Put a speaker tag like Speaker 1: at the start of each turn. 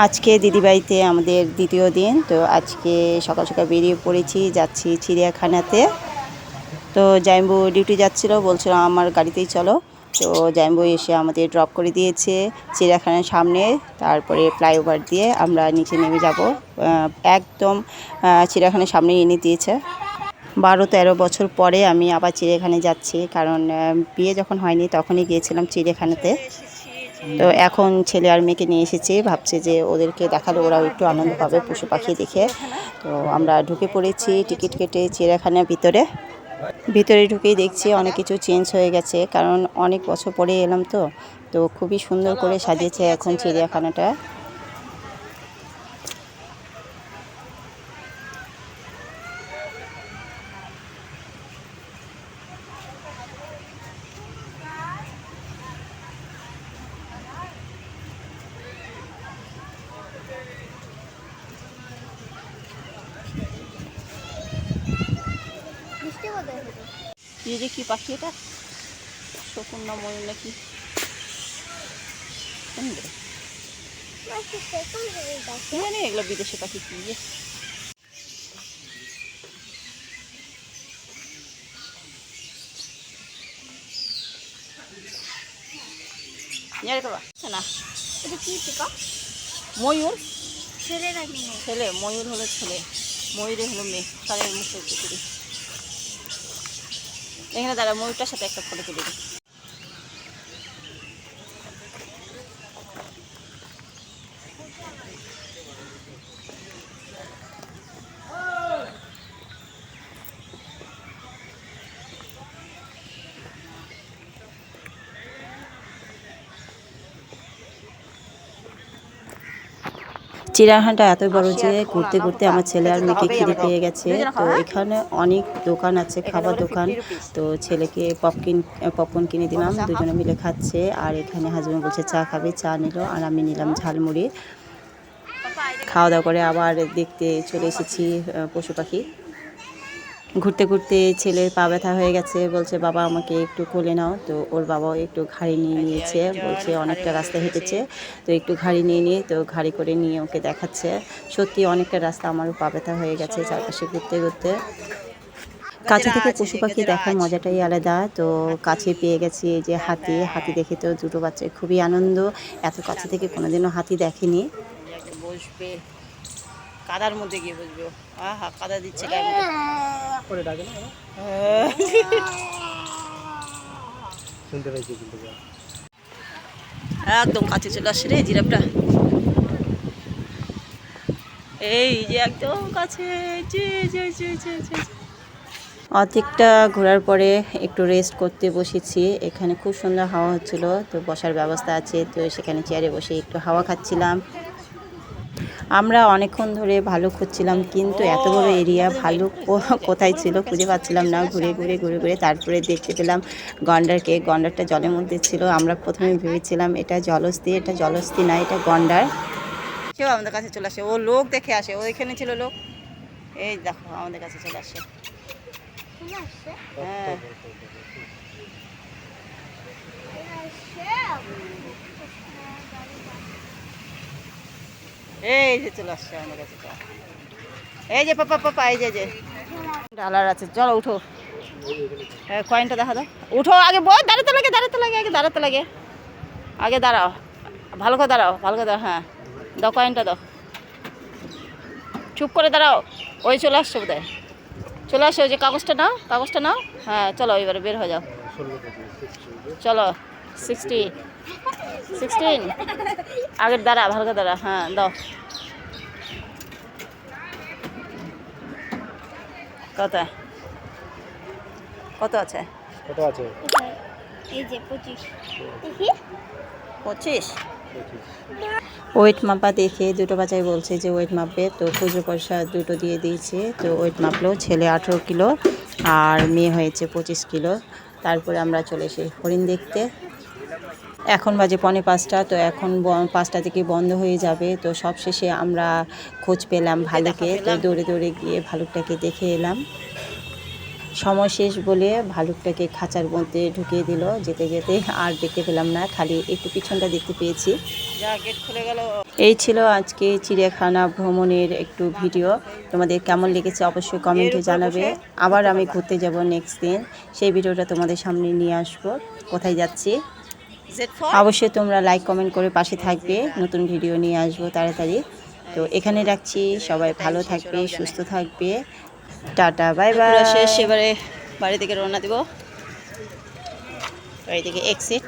Speaker 1: আজকে দিদিবাড়িতে আমাদের দ্বিতীয় দিন, তো আজকে সকাল সকাল বেরিয়ে পড়েছি, যাচ্ছি চিড়িয়াখানাতে। তো জাইম্বু ডিউটি যাচ্ছিল, বলছিল আমার গাড়িতেই চলো। তো জাইম্বু এসে আমাদের ড্রপ করে দিয়েছে চিড়িয়াখানার সামনে, তারপরে ফ্লাইওভার দিয়ে আমরা নিচে নেমে যাব। একদম চিড়িয়াখানার সামনে এনে দিয়েছে। বারো তেরো বছর পরে আমি আবার চিড়িয়াখানায় যাচ্ছি, কারণ বিয়ে যখন হয়নি তখনই গিয়েছিলাম চিড়িয়াখানাতে। তো এখন ছেলে আর মেয়েকে নিয়ে এসেছি, ভাবছে যে ওদেরকে দেখালে ওরাও একটু আনন্দ পাবে পশু পাখি দেখে। তো আমরা ঢুকে পড়েছি টিকিট কেটে চিড়িয়াখানার ভিতরে। ভিতরে ঢুকেই দেখছি অনেক কিছু চেঞ্জ হয়ে গেছে, কারণ অনেক বছর পরে এলাম তো তো খুবই সুন্দর করে সাজিয়েছে এখন চিড়িয়াখানাটা। এই যে কি পাখি এটা? শকুন না ময়ূর নাকি জানি এগুলো বিদেশি পাখি কি যে। না।
Speaker 2: এটা কি টিকা
Speaker 1: ময়ূর।
Speaker 2: ছেলেরা মেয়ে?
Speaker 1: ছেলে ময়ূর হলো ছেলে ময়ূরে হলো মেয়ে। তাদের মুখে কুকুরি এখানে দাঁড়া ময়ূরটার সাথে একটা ফটো তুলে দিই। চিড়িয়াখানাটা এত বড় যে ঘুরতে ঘুরতে আমার ছেলে আর মেয়েকে খিদে পেয়ে গেছে। তো এখানে অনেক দোকান আছে খাবার দোকান। তো ছেলেকে পপকিন পপকর্ন কিনে দিলাম দুজনে মিলে খাচ্ছে। আর এখানে হাজবেন্ড বলছে চা খাবে চা নিল। আর আমি নিলাম ঝালমুড়ি। খাওয়া দাওয়া করে আবার দেখতে চলে এসেছি পশু পাখি। ঘুরতে ঘুরতে ছেলের পা ব্যথা হয়ে গেছে, বলছে, বাবা, আমাকে একটু কোলে নাও। তো ওর বাবাও একটু ঘাড়ি নিয়ে নিয়েছে, বলছে, অনেকটা রাস্তা হেঁটেছে, তো একটু ঘাড়ি নিয়ে নিয়ে তো ঘাড়ি করে নিয়ে ওকে দেখাচ্ছে। সত্যি অনেকটা রাস্তা আমারও পা ব্যথা হয়ে গেছে চারপাশে ঘুরতে ঘুরতে। কাছে থেকে পশু পাখি দেখার মজাটাই আলাদা, তো কাছে পেয়ে গেছি এই যে হাতি। হাতি দেখে তো দুটো বাচ্চার খুবই আনন্দ, এত কাছে থেকে কোনোদিনও হাতি দেখেনি। বসবে, কাদার মধ্যে গিয়ে বসবে। আহা, কাদা দিচ্ছে
Speaker 3: করে ডাকে না শুনতে পাইছি কিন্তু
Speaker 1: একদম কাছে চলে আসছে রে জিরাফটা। এই যে একদম কাছে জি, জি, জি, জি, জি, জি। অর্ধেকটা ঘোরার পরে একটু রেস্ট করতে বসেছি। এখানে খুব সুন্দর হাওয়া হচ্ছিল তো বসার ব্যবস্থা আছে তো সেখানে চেয়ারে বসে একটু হাওয়া খাচ্ছিলাম। আমরা অনেকক্ষণ ধরে ভালো খুঁজছিলাম, কিন্তু এত বড় এরিয়া ভালো কোথায় ছিল খুঁজে পাচ্ছিলাম না। ঘুরে ঘুরে ঘুরে ঘুরে তারপরে দেখতে পেলাম গন্ডারকে। গন্ডারটা জলের মধ্যে ছিল। আমরা প্রথমে ভেবেছিলাম এটা জলস্থি এটা জলস্থি না, এটা গন্ডার। কেউ আমাদের কাছে চলে আসে। ও লোক দেখে আসে। ও এখানে ছিল লোক। এই দেখো, আমাদের কাছে চলে আসে। হ্যাঁ। এই যে চলে আসছে আমাদের কাছে এই যে পাপা পাপা এই যে যে। ডালার আছে চলো উঠো। হ্যাঁ কয়েনটা দেখা দাও। উঠো আগে বই দাঁড়াতে লাগে দাঁড়াতে লাগে আগে দাঁড়াতে লাগে। আগে দাঁড়াও। ভালো করে দাঁড়াও ভালো করে দাঁড়াও হ্যাঁ। দাও কয়েনটা দাও। চুপ করে দাঁড়াও। ওই চলে আসছো বোধহয়। চলে আসো ওই যে কাগজটা নাও কাগজটা নাও। হ্যাঁ চলো এবারে বের হয়ে যাও। চলো। সিক্সটি সিক্সটিন আগের দাঁড়া ভালো করে দাঁড়া হ্যাঁ দাও। কত? কত আছে?
Speaker 3: কত আছে?
Speaker 2: এই যে পঁচিশ।
Speaker 1: পঁচিশ? ওয়েট মাপা দেখে দুটো বাচ্চাই বলছে যে ওয়েট মাপবে তো খুচরো পয়সা দুটো দিয়ে দিয়েছে তো ওয়েট মাপলো ছেলে আঠেরো কিলো আর মেয়ে হয়েছে পঁচিশ কিলো। তারপরে আমরা চলে এসে হরিণ দেখতে। এখন বাজে পনে পাঁচটা তো এখন পাঁচটা থেকে বন্ধ হয়ে যাবে। তো সবশেষে আমরা খোঁজ পেলাম ভালুকে তো দৌড়ে দৌড়ে গিয়ে ভালুকটাকে দেখে এলাম। সময় শেষ বলে ভালুকটাকে খাঁচার মধ্যে ঢুকিয়ে দিল। যেতে যেতে আর দেখতে পেলাম না খালি একটু পিছনটা দেখতে পেয়েছি। খুলে গেল। এই ছিল আজকে চিড়িয়াখানা ভ্রমণের একটু ভিডিও। তোমাদের কেমন লেগেছে অবশ্যই কমেন্টে জানাবে। আবার আমি ঘুরতে যাব নেক্সট দিন। সেই ভিডিওটা তোমাদের সামনে নিয়ে আসব। কোথায় যাচ্ছি? অবশ্যই তোমরা লাইক কমেন্ট করে পাশে থাকবে। নতুন ভিডিও নিয়ে আসব তাড়াতাড়ি। তো এখানে রাখছি। সবাই ভালো থাকবে সুস্থ থাকবে। টাটা বাই বাই শেষ এবারে বাড়ি থেকে রওনা দেব। বাড়ি থেকে এক্সিট